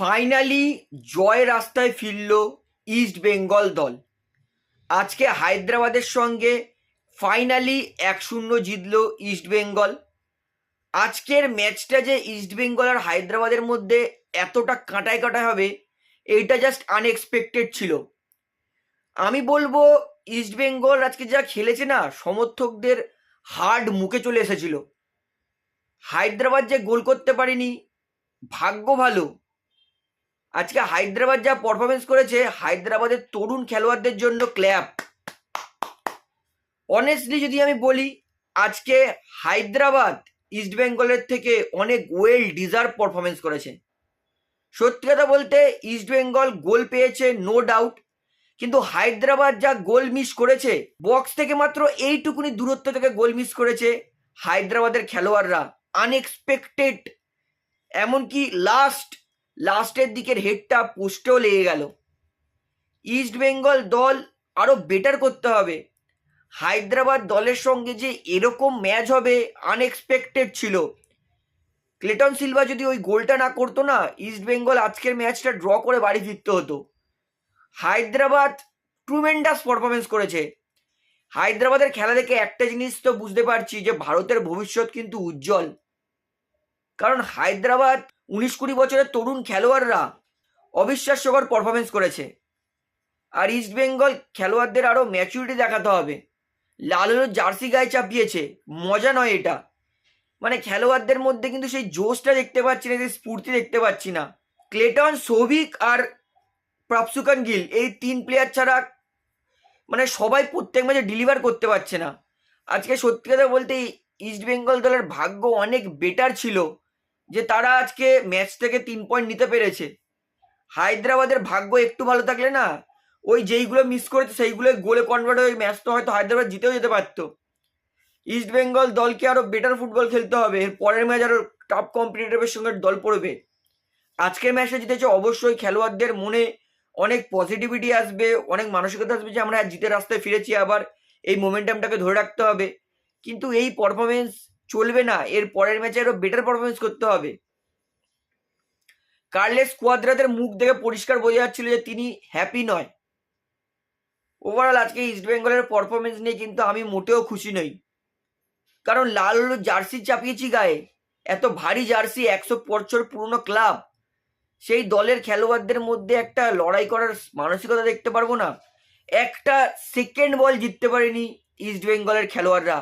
Finally জয় রাস্তায় ফিরল east Bengal দল। আজকে হায়দ্রাবাদের সঙ্গে ফাইনালি এক শূন্য জিতল ইস্ট বেঙ্গল আজকের ম্যাচটা যে ইস্ট বেঙ্গল আর হায়দ্রাবাদের মধ্যে এতটা কাঁটায় কাঁটায় হবে, এইটা জাস্ট আনএক্সপেক্টেড ছিল। আমি বলব ইস্ট বেঙ্গল আজকে যা খেলেছে না, সমর্থকদের হার্ড মুখে চলে এসেছিল। হায়দ্রাবাদ যে গোল করতে পারেনি, ভাগ্য ভালো। আজকে হায়দ্রাবাদ যা পারফরমেন্স করেছে, হায়দ্রাবাদের তরুণ খেলোয়াড়দের জন্য ক্ল্যাপ অনেস্টলি যদি আমি বলি, আজকে হায়দ্রাবাদ ইস্ট বেঙ্গলের থেকে অনেক ওয়েল ডিজার্ভ পারফরমেন্স করেছে। সত্যি কথা বলতে ইস্ট বেঙ্গল গোল পেয়েছে নো ডাউট কিন্তু হায়দ্রাবাদ যা গোল মিস করেছে বক্স থেকে মাত্র এইটুকুনি দূরত্ব থেকে গোল মিস করেছে হায়দ্রাবাদের খেলোয়াড়রা আনএক্সপেক্টেড এমনকি লাস্ট লাস্টের দিকের হেডটা পোস্টেও লেগে গেল। ইস্ট বেঙ্গল দল আরও বেটার করতে হবে। হায়দ্রাবাদ দলের সঙ্গে যে এরকম ম্যাচ হবে আনএক্সপেক্টেড ছিল। ক্লেটন সিলভা যদি ওই গোলটা না করতো না ইস্ট বেঙ্গল আজকের ম্যাচটা ড্র করে বাড়ি ফিরতে হতো। হায়দ্রাবাদ ট্রুমেন্ডাস পারফরমেন্স করেছে। হায়দ্রাবাদের খেলা দেখে একটা জিনিস তো বুঝতে পারছি যে, ভারতের ভবিষ্যৎ কিন্তু উজ্জ্বল। কারণ হায়দ্রাবাদ উনিশ কুড়ি বছরের তরুণ খেলোয়াড়রা অবিশ্বাস্যকর পারফরমেন্স করেছে। আর ইস্ট বেঙ্গল খেলোয়াড়দের আরও ম্যাচুরিটি দেখাতে হবে। লাল হলুদ জার্সি গায়ে চাপিয়েছে। মজা নয় এটা। মানে খেলোয়াড়দের মধ্যে কিন্তু সেই জোশটা দেখতে পাচ্ছি না, সেই স্ফূর্তি দেখতে পাচ্ছি না। ক্লেটন সৌভিক আর প্রাপসুকান গিল এই তিন প্লেয়ার ছাড়া মানে সবাই প্রত্যেক ম্যাচে ডেলিভার করতে পারছে না। আজকে সত্যি কথা বলতে ইস্ট বেঙ্গল দলের ভাগ্য অনেক বেটার ছিল। যে তারা আজকে ম্যাচ থেকে তিন পয়েন্ট নিতে পেরেছে। হায়দ্রাবাদের ভাগ্য একটু ভালো থাকলে না, ওই যেইগুলো মিস করেছে সেইগুলো গোলে কনভার্ট হয়ে ম্যাচ তো হয়তো হায়দ্রাবাদ জিতেও যেতে পারতো। ইস্ট বেঙ্গল দলকে আরও বেটার ফুটবল খেলতে হবে, এর পরের ম্যাচ আরও টপ কম্পিটিটিভের সঙ্গে দল পড়বে। আজকের ম্যাচটা জিতেছে অবশ্যই খেলোয়াড়দের মনে অনেক পজিটিভিটি আসবে, অনেক মানসিকতা আসবে যে আমরা জিতে রাস্তায় ফিরেছি আবার, এই মোমেন্টামটাকে ধরে রাখতে হবে। কিন্তু এই পারফরমেন্স চলবে না। এর পরের ম্যাচে আরও বেটার পারফরমেন্স করতে হবে। কার্লেস কোয়াদ্রাদের মুখ দেখে পরিষ্কার বোঝা যাচ্ছিল যে তিনি হ্যাপি নয়। ওভারঅল আজকে ইস্ট বেঙ্গলের পারফরমেন্স নিয়ে কিন্তু আমি মোটেও খুশি নই। কারণ লাল হলুদ জার্সি চাপিয়েছি গায়ে। এত ভারী জার্সি একশো বছর পুরনো ক্লাব সেই দলের খেলোয়াড়দের মধ্যে একটা লড়াই করার মানসিকতা দেখতে পারব না। একটা সেকেন্ড বল জিততে পারেনি ইস্ট বেঙ্গলের খেলোয়াড়রা।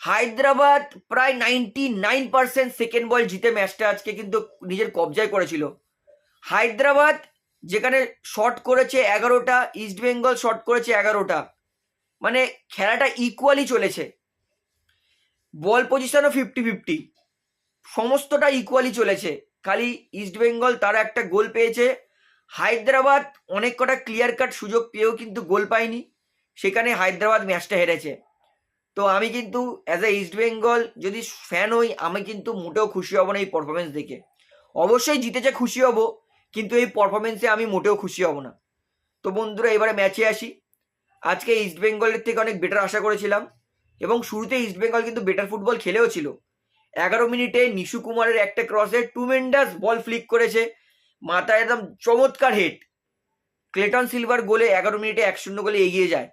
হায়দ্রাবাদ প্রায় ninety nine percent second ball জিতে ম্যাচটা আজকে কিন্তু নিজের কবজায় করেছিল। হায়দ্রাবাদ যেখানে শট করেছে এগারোটা ইস্ট বেঙ্গল শট করেছে এগারোটা মানে খেলাটা ইকুয়ালি চলেছে। বল পজিশনও ফিফটি ফিফটি সমস্তটা ইকুয়ালি চলেছে। খালি ইস্ট বেঙ্গল তারা একটা গোল পেয়েছে। হায়দ্রাবাদ অনেক কটা ক্লিয়ার কাট সুযোগ পেয়েও কিন্তু গোল পায়নি। সেখানে হায়দ্রাবাদ ম্যাচটা হেরেছে। তো আমি কিন্তু অ্যাজ এ ইস্ট বেঙ্গল যদি ফ্যান হই, আমি কিন্তু মোটেও খুশি হব না এই পারফরমেন্স দেখে। অবশ্যই জিতেছে খুশি হব, কিন্তু এই পারফরমেন্সে আমি মোটেও খুশি হব না। তো বন্ধুরা, এবারে ম্যাচে আসি। আজকে ইস্ট বেঙ্গলের থেকে অনেক বেটার আশা করেছিলাম, এবং শুরুতে ইস্ট বেঙ্গল কিন্তু বেটার ফুটবল খেলেও ছিল। এগারো মিনিটে নিশু কুমারের একটা ক্রসে টুমেন্ডাস বল ফ্লিক করেছে, মাথায় একদম চমৎকার হেড ক্লেটন সিলভার গোলে এগারো মিনিটে এক শূন্য গোলে এগিয়ে যায়।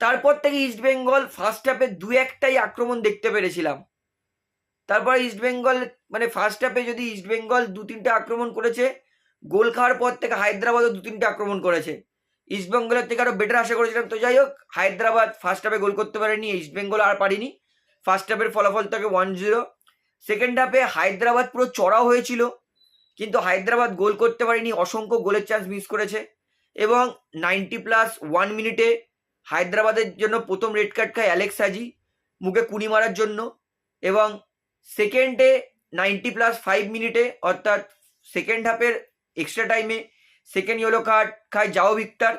তারপর থেকে ইস্ট বেঙ্গল ফার্স্ট হাফে দু একটাই আক্রমণ দেখতে পেরেছিলাম। তারপর ইস্ট বেঙ্গল মানে ফার্স্ট হাফে যদি ইস্ট বেঙ্গল দু তিনটে আক্রমণ করেছে, গোল খাওয়ার পর থেকে হায়দ্রাবাদও দু তিনটে আক্রমণ করেছে। ইস্ট বেঙ্গলের থেকে আরও বেটার আশা করেছিলাম। তো যাই হোক, হায়দ্রাবাদ ফার্স্ট হাফে গোল করতে পারেনি ইস্ট বেঙ্গল আর পারিনি। ফার্স্ট হাফের ফলাফল থাকে ওয়ান জিরো সেকেন্ড হাফে হায়দ্রাবাদ পুরো চড়াও হয়েছিল, কিন্তু হায়দ্রাবাদ গোল করতে পারেনি, অসংখ্য গোলের চান্স মিস করেছে। এবং নাইনটি প্লাস ওয়ান মিনিটে হায়দ্রাবাদের জন্য প্রথম রেড কার্ড খায় অ্যালেক্স হাজি, মুখে কুনি মারার জন্য এবং সেকেন্ডে নাইনটি প্লাস ফাইভ মিনিটে অর্থাৎ সেকেন্ড হাফের এক্সট্রা টাইমে সেকেন্ড ইয়েলো কার্ড খায় জাও ভিক্টার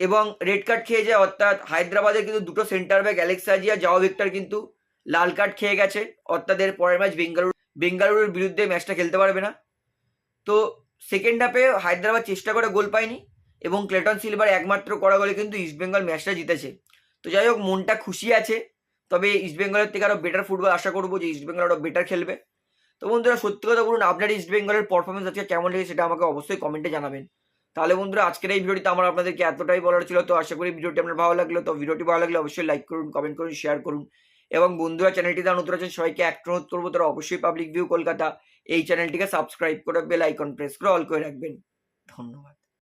এবং রেড কার্ড খেয়ে যায় অর্থাৎ হায়দ্রাবাদের কিন্তু দুটো সেন্টার ব্যাক অ্যালেক্স হাজি আর জাও ভিক্টার কিন্তু লাল কার্ড খেয়ে গেছে। অর্থাৎ এর পরের ম্যাচ বেঙ্গালুরু, বেঙ্গালুরুর বিরুদ্ধে ম্যাচটা খেলতে পারবে না। তো সেকেন্ড হাফে হায়দ্রাবাদ চেষ্টা করে গোল পায়নি। এবং ক্লেটন সিলভার একমাত্র করা গোলে কিন্তু ইস্টবেঙ্গল ম্যাচটা জিতেছে। তো যাই হোক, মনটা খুশি আছে, তবে ইস্টবেঙ্গলের থেকে আরও বেটার ফুটবল আশা করব যে ইস্টবেঙ্গল আরও বেটার খেলবে। তো বন্ধুরা, সত্যি কথা বলুন, আপনার ইস্ট বেঙ্গলের পারফরমেন্স আজকে কেমন লেগেছে সেটা আমাকে অবশ্যই কমেন্টে জানাবেন। তাহলে বন্ধুরা, আজকের এই ভিডিওটিতে আমার আপনাদেরকে এতটাই বলার ছিল, তো আশা করি ভিডিওটি আপনার ভালো লাগল। তো ভিডিওটি ভালো লাগলে অবশ্যই লাইক করুন কমেন্ট করুন শেয়ার করুন। এবং বন্ধুরা চ্যানেলটি যারা নতুন আছেন, সবাইকে একটা অনুরোধ করব, তারা অবশ্যই পাবলিক ভিউ কলকাতা এই চ্যানেলটিকে সাবস্ক্রাইব করে বেল আইকন প্রেস করে অল করে রাখবেন। ধন্যবাদ।